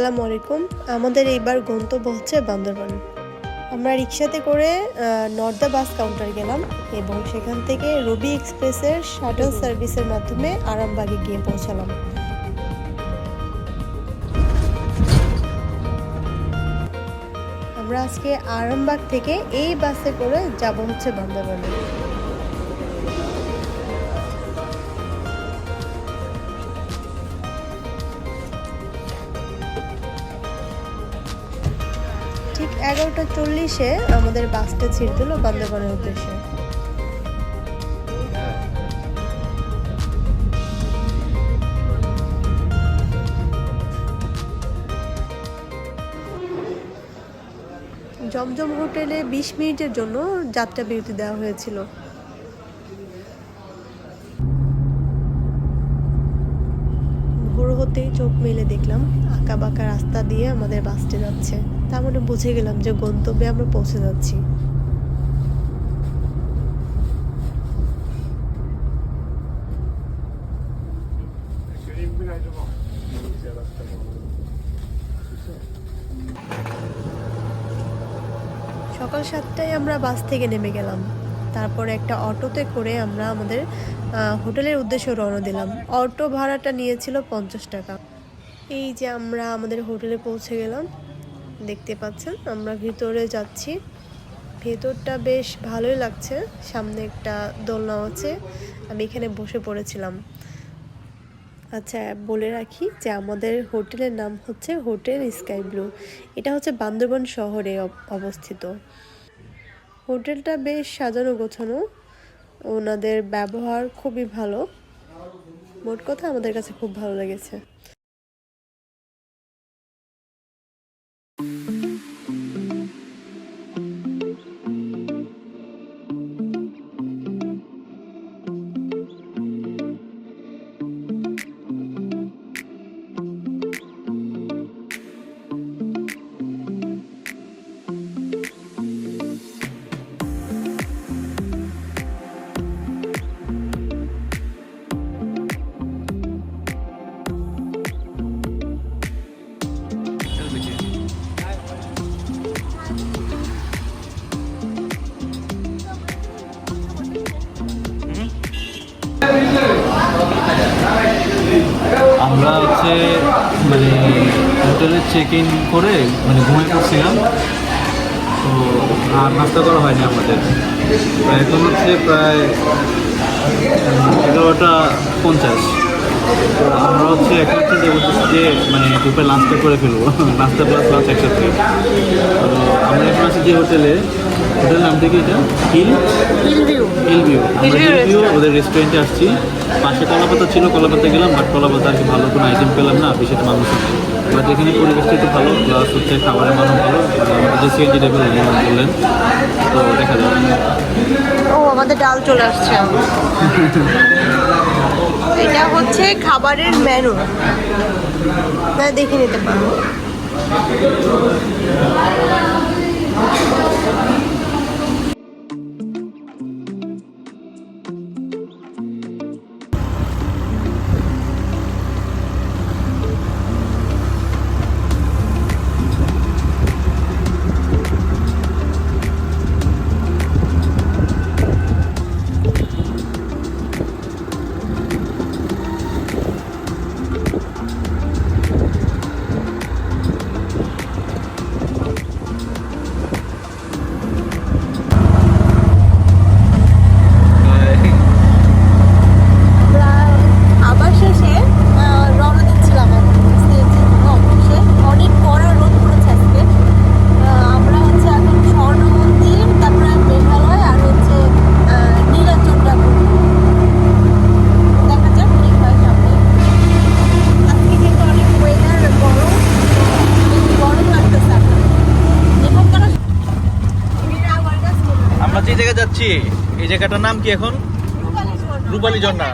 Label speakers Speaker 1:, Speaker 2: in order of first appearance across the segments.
Speaker 1: আসসালামু আলাইকুম। আমাদের এইবার গন্তব্য হচ্ছে বান্দরবান। আমরা রিক্সাতে করে নর্দা বাস কাউন্টার গেলাম এবং সেখান থেকে রবি এক্সপ্রেসের শাটল সার্ভিসের মাধ্যমে আরামবাগে গিয়ে পৌঁছালাম। আমরা আজকে আরামবাগ থেকে এই বাসে করে যাব হচ্ছে বান্দরবানে। এগারোটা চল্লিশে আমাদের বাসটা ছেড়ে দিল বান্দরবানের উদ্দেশ্যে। জমজম হোটেলে বিশ মিনিটের জন্য যাত্রা বিরতি দেওয়া হয়েছিল। চোখ মেলে দেখলাম, আঁকা বাঁকা রাস্তা দিয়ে আমাদের বাসটি যাচ্ছে। তার মানে বুঝে গেলাম যে গন্তব্যে আমরা পৌঁছে যাচ্ছি। সকাল সাতটায় আমরা বাস থেকে নেমে গেলাম। তারপরে একটা অটোতে করে আমরা আমাদের হোটেলের উদ্দেশ্যে রওনা দিলাম। অটো ভাড়াটা নিয়েছিল পঞ্চাশ টাকা। এই যে আমরা আমাদের হোটেলে পৌঁছে গেলাম, দেখতে পাচ্ছেন? আমরা ভিতরে যাচ্ছি। ভেতরটা বেশ ভালোই লাগছে, সামনে একটা দোলনা আছে, আমি এখানে বসে পড়েছিলাম। আচ্ছা বলে রাখি যে আমাদের হোটেলের নাম হচ্ছে হোটেল স্কাই ব্লু। এটা হচ্ছে বান্দরবান শহরে অব- অবস্থিত। হোটেলটা বেশ সাজানো গোছানো, ওনাদের ব্যবহার খুবই ভালো। মোট কথা আমাদের কাছে খুব ভালো লেগেছে।
Speaker 2: চেক ইন করে মানে ঘুমিয়ে পড়ছিলাম। তো আর নাস্তা করা হয়নি আমাদের। এখন হচ্ছে প্রায় এগারোটা পঞ্চাশ। তো আমরা হচ্ছে এখন হচ্ছে যে মানে দুপুরে লাঞ্চটা করে ফেলব। নাস্তা প্লাস লাঞ্চ একসাথে। তো আমরা এখন আছি যে হোটেলে হোটেলের নাম থেকে এটা? হিল হিল ভিউ আমরা হিল ভিউ ওদের রেস্টুরেন্টে আসছি। পাশে কলাপাতা ছিল কলাপাতা গেলাম বাট কলাপাতা আর কি ভালো কোনো আইটেম পেলাম না বেশি মানুষ বাট এখানে পরিবেশটা একটু ভালো প্লাস হচ্ছে খাবারের মানও ভালো। যে সিএনজি টাইপের বললেন, তো দেখা যাবে
Speaker 1: ও, আমাদের ডাল চলে আসছে এটা হচ্ছে খাবারের মেনু দেখে নিতে পারব
Speaker 2: জায়গাটার নাম কি এখন? রূপালী ঝর্ণা।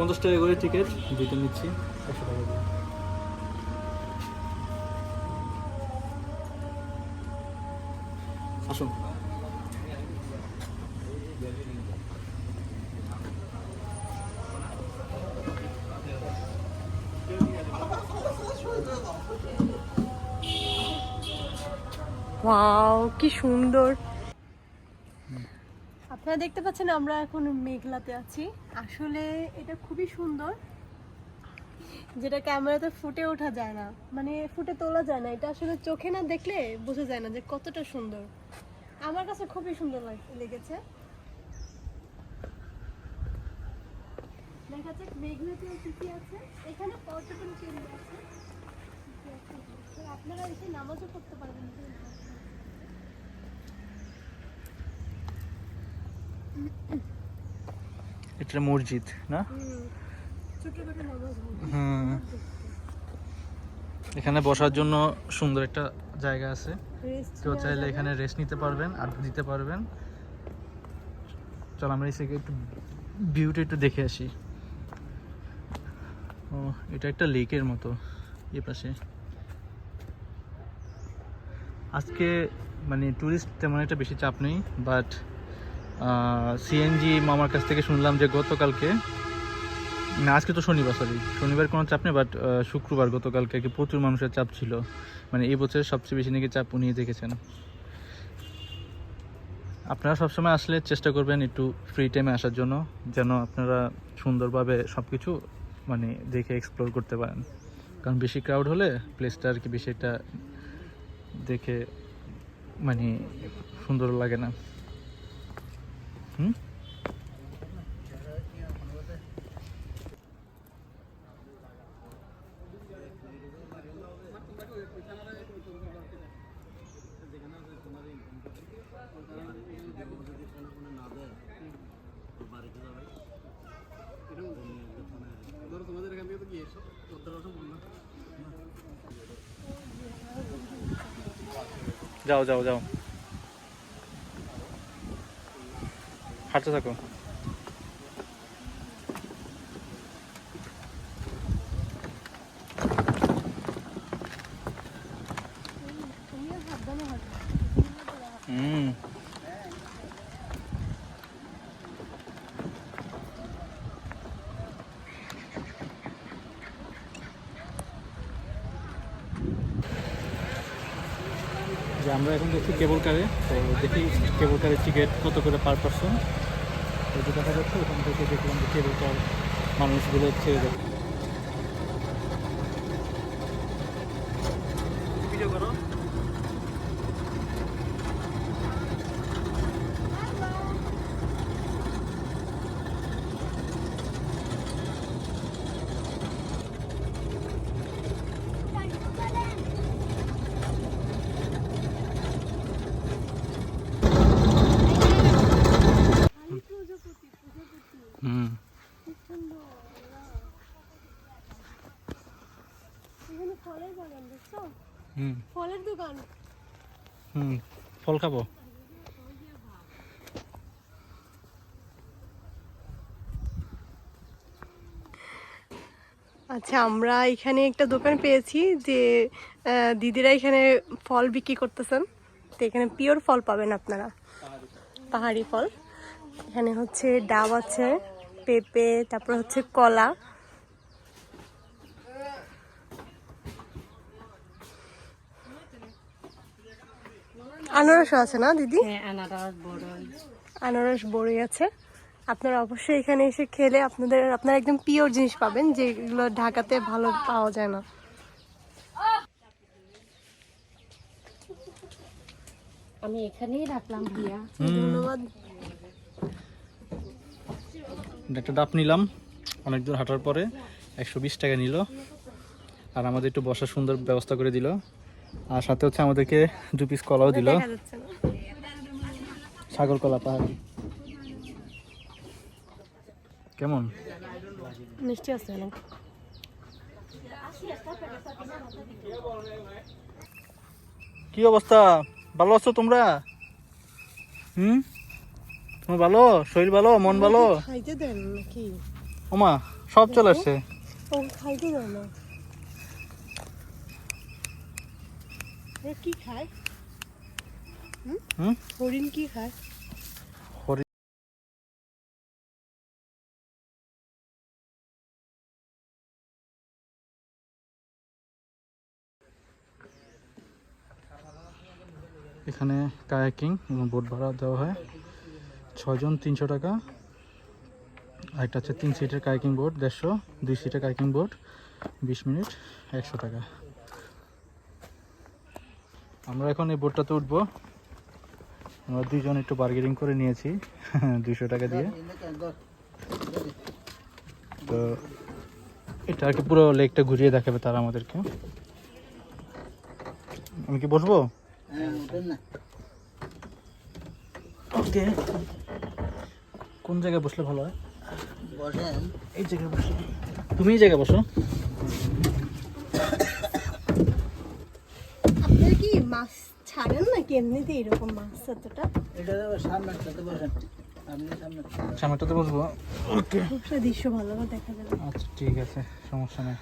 Speaker 2: পঞ্চাশ টাকা করে টিকিট দুইটা নিচ্ছি। একশো টাকা করে। আসুন।
Speaker 1: কি সুন্দর। আপনারা দেখতে পাচ্ছেন আমরা এখন মেঘলাতে আছি। আসলে এটা খুবই সুন্দর, যেটা ক্যামেরাতে ফুটে ওঠা যায় না। মানে ফুটে তোলা যায় না। এটা আসলে চোখে না দেখলে বোঝা যায় না যে কতটা সুন্দর। আমার কাছে খুবই সুন্দর লাগ- লেগেছে। দেখা যাক কি আছে। এখানে পর্যটন কেন্দ্র আছে? আপনারা এসে নামাজও পড়তে পারবেন।
Speaker 2: এটা মসজিদ না?
Speaker 1: হুম।
Speaker 2: এখানে বসার জন্য সুন্দর একটা জায়গা আছে। কেউ চাইলে এখানে রেস্ট নিতে পারবেন আর দিতে পারবেন। চল আমরা এসে একটু ভিউটা একটু দেখে আসি। ও এটা একটা লেকের মতো এ পাশে। আজকে মানে ট্যুরিস্ট তেমন একটা বেশি চাপ নেই বাট সিএনজি মামার কাছ থেকে শুনলাম যে গতকালকে, না, আজকে তো শনিবার সরি শনিবার কোনো চাপ নেই বাট শুক্রবার গতকালকে কি প্রচুর মানুষের চাপ ছিল। মানে এই বছরের সবচেয়ে বেশি নাকি চাপ উনি দেখেছেন। আপনারা সবসময় আসলে চেষ্টা করবেন একটু ফ্রি টাইমে আসার জন্য, যেন আপনারা সুন্দরভাবে সব কিছু মানে দেখে এক্সপ্লোর করতে পারেন। কারণ বেশি ক্রাউড হলে প্লেসটা আর কি বেশি একটা দেখে মানে সুন্দর লাগে না। যাও যাও যাও হাঁটতে থাকো। আমরা এখন দেখছি কেবল কারে তো দেখি কেবল কারের টিকিট কত করে পার পারসন দেখা যাচ্ছে ওখান থেকে দেখলাম যে কেবল মানুষগুলো ছেড়ে দেয় ভিডিও করো
Speaker 1: কালী প্রজাপতি, প্রজাপতি,
Speaker 2: হুম
Speaker 1: কি সুন্দর, বাহ। এখানে ফলের বাগান দেখছ
Speaker 2: হুম
Speaker 1: ফলের দোকান
Speaker 2: হুম ফল খাব?
Speaker 1: আচ্ছা আমরা এখানে একটা দোকান পেয়েছি যে দিদিরা এখানে ফল বিক্রি করতেছেন। তো এখানে পিওর ফল পাবেন আপনারা। পাহাড়ি ফল। এখানে হচ্ছে ডাব আছে, পেঁপে, তারপর হচ্ছে কলা। আনারসও আছে না দিদি?
Speaker 3: হ্যাঁ আনারস বড়ই।
Speaker 1: বড়ি আছে। আপনারা অবশ্যই এখানে এসে খেলে আপনাদের আপনারা একদম পিওর জিনিস পাবেন যেগুলো ঢাকাতে ভালো পাওয়া যায় না।
Speaker 3: আমি এখানেই রাখলাম দিয়া।
Speaker 1: ধন্যবাদ।
Speaker 2: একটা ডাব নিলাম অনেক দূর হাঁটার পরে। একশো বিশ টাকা নিল। আর আমাদের একটু বসার সুন্দর ব্যবস্থা করে দিল। আর সাথে হচ্ছে আমাদেরকে দু পিস কলাও দিল। সাগর কলা পাহাড়ি। কেমন?
Speaker 1: মিষ্টি আছে
Speaker 2: কি অবস্থা? ভালো আছো তোমরা? হুম? তোমার ভালো? শরীর ভালো? মন ভালো?
Speaker 1: খাইতে দেন নাকি?
Speaker 2: ওমা সব চলে আসছে।
Speaker 1: খাইতে না না। কি খায়?
Speaker 2: হুম?
Speaker 1: হরিণ কি খায়?
Speaker 2: এখানে কায়াকিং এবং বোট ভাড়া দেওয়া হয়। ছজন তিনশো টাকা। একটা হচ্ছে তিন সিটের কায়াকিং বোট দেড়শো দুই সিটের কায়াকিং বোট বিশ মিনিট একশো টাকা। আমরা এখন এই বোটটাতে উঠবো। আমরা দুইজন একটু বার্গেনিং করে নিয়েছি দুইশো টাকা দিয়ে। তো এটা আর কি পুরো লেকটা ঘুরিয়ে দেখাবে তারা আমাদেরকে। আমি কি বসবো? ওকে। কোন জায়গায় বসলে ভালো হয়? এই জায়গায় বসো। তুমি এই জায়গায় বসো
Speaker 1: আপনারা কি মাছ ছাড়েন নাকি? এমনিতে এরকম মাছ এতটা?
Speaker 2: সামনেটাতে বসবো? ওকে
Speaker 1: খুব দৃশ্য ভালো করে দেখা যাবে।
Speaker 2: আচ্ছা ঠিক আছে সমস্যা নেই।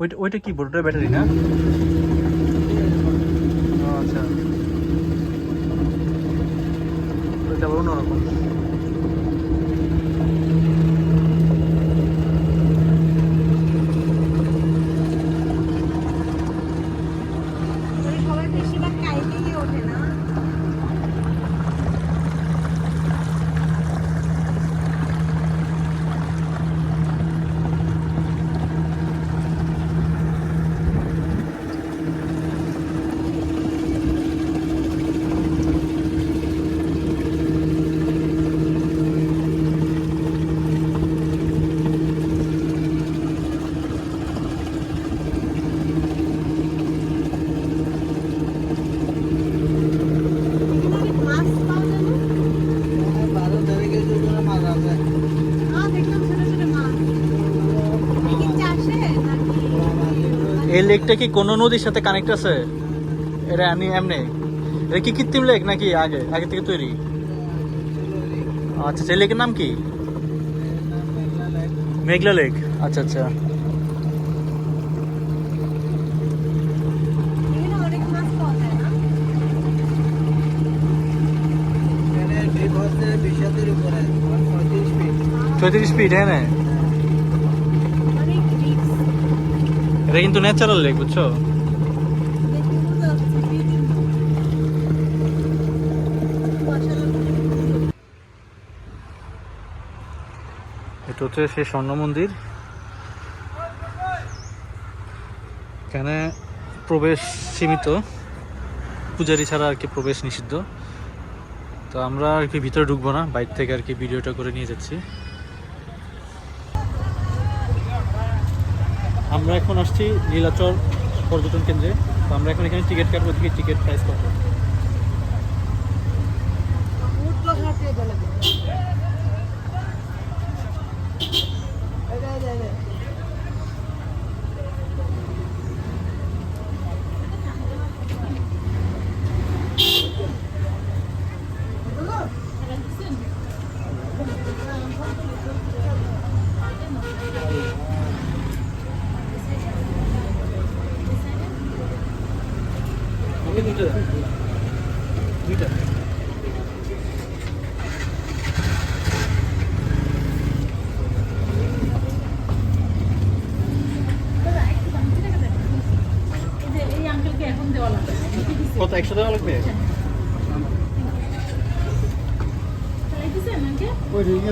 Speaker 2: ওইটা ওইটা কি বোর্ডের ব্যাটারি না ও, আচ্ছা ওইটা আবার অন্যরকম
Speaker 1: সবাই বেশিরভাগ কাইতেই ওঠে না মাছ পাওয়া যায় না আহ দেখলাম ছোট ছোট মাছ এই কি চাষে নাকি
Speaker 2: এই লেকটা কি কোন নদীর সাথে কানেক্ট আছে? এটা আমি এমনি। এটা কি কৃত্রিম লেক নাকি আগে? আগে থেকে তৈরি? আচ্ছা সেই লেকের নাম কি? মেঘলা লেক আচ্ছা আচ্ছা। চৌত্রিশ ফিট হ্যাঁ না
Speaker 1: অনেক রিক্স
Speaker 2: এটা কিন্তু ন্যাচারাল লেক বুঝছ। এটা হচ্ছে সেই স্বর্ণ মন্দির। এখানে প্রবেশ সীমিত। পূজারি ছাড়া আর কি প্রবেশ নিষিদ্ধ। তো আমরা আর কি ভিতরে ঢুকবো না, বাইরে থেকে আর কি ভিডিওটা করে নিয়ে যাচ্ছি। আমরা এখন আসছি নীলাচল পর্যটন কেন্দ্রে। তো আমরা এখন এখানে টিকিট কাটবো দেখি টিকিট প্রাইস কত? তো একশো টাকা লাগবে
Speaker 4: ওই ঠিক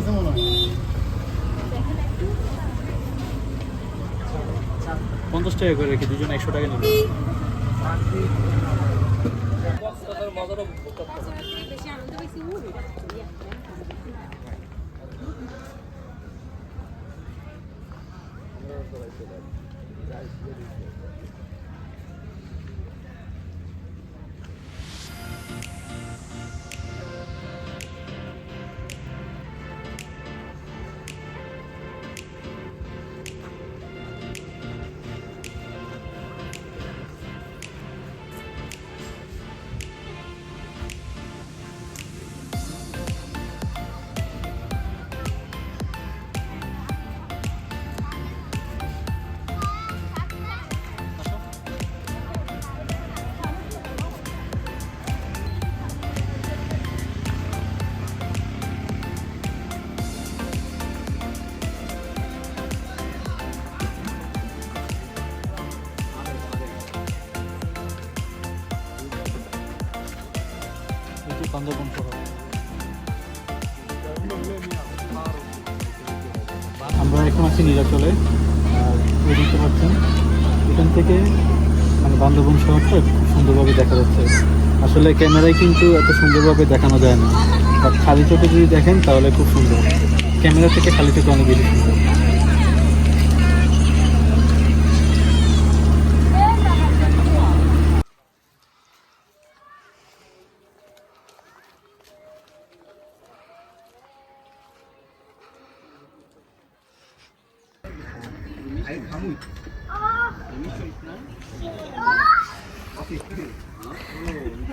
Speaker 2: পঞ্চাশ টাকা করে রেখে দুজন একশো টাকা নেবে Thank you. এখান থেকে মানে বান্ধবন শহরটা খুব সুন্দরভাবে দেখা যাচ্ছে। আসলে ক্যামেরায় কিন্তু এত সুন্দরভাবে দেখানো যায় না। বাট খালি চোখে যদি দেখেন তাহলে খুব সুন্দর। ক্যামেরা থেকে খালি চোখে অনেক বেশি সুন্দর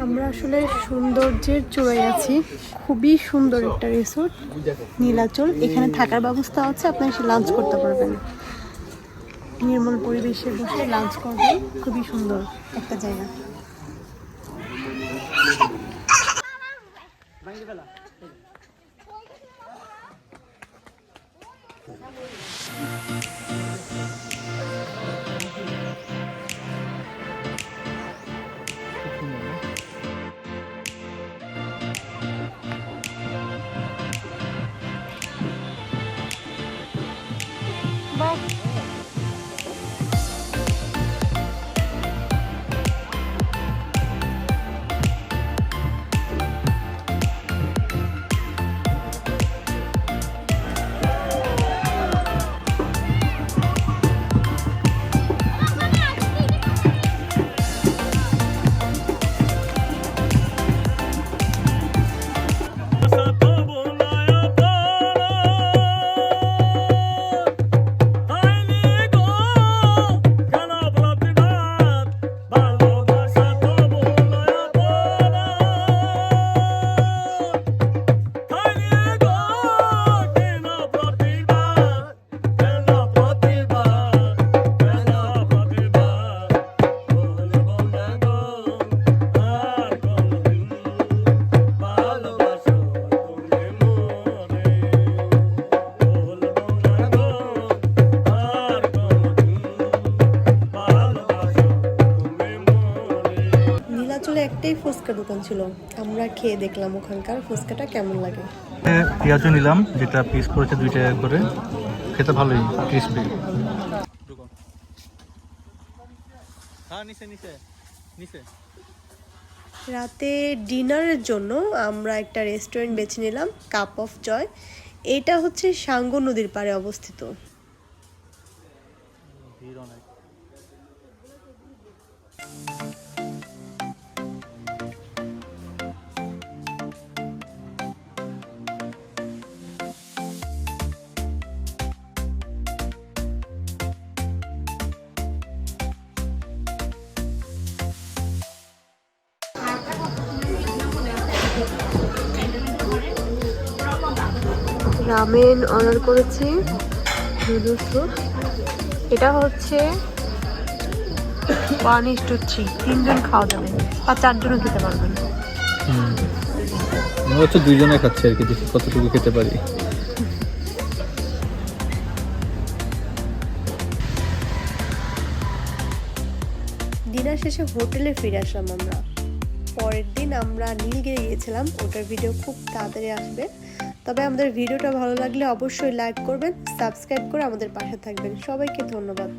Speaker 1: আমরা আসলে সৌন্দর্যের চূড়ায় আছি। খুবই সুন্দর একটা রিসোর্ট নীলাচল। এখানে থাকার ব্যবস্থা আছে আপনি এসে লাঞ্চ করতে পারবেন। নির্মল পরিবেশে বসে লাঞ্চ করবেন। খুবই সুন্দর একটা জায়গা।
Speaker 2: খুব
Speaker 1: ছিল। আমরা খেয়ে দেখলাম ওখানকার ফুচকাটা কেমন লাগে।
Speaker 2: পেঁয়াজও নিলাম যেটা পিস করেছে দুই টাকা করে। খেতে ভালোই ক্রিসপি হ্যাঁ
Speaker 1: রাতে ডিনারের জন্য আমরা একটা রেস্টুরেন্ট বেছে নিলাম কাপ অফ জয় এটা হচ্ছে সাঙ্গো নদীর পাড়ে অবস্থিত।
Speaker 2: ভিড় অনেক।
Speaker 1: রামেন অর্ডার করেছি। স্যুপ। এটা হচ্ছে ওয়ান ইস টু থ্রি তিনজন খাওয়া যাবে। বা চারজনও খেতে পারবেন।
Speaker 2: আমরা হচ্ছে দুইজনে খাচ্ছি আর কি দেখি কতটুকু খেতে পারি।
Speaker 1: ডিনার শেষে হোটেলে ফিরে আসলাম আমরা। পরের দিন আমরা নীলগিরি গিয়েছিলাম। ওটার ভিডিও খুব তাড়াতাড়ি আসবে। তবে আমাদের ভিডিওটা ভালো লাগলে অবশ্যই লাইক করবেন সাবস্ক্রাইব করে আমাদের পাশে থাকবেন। সবাইকে ধন্যবাদ।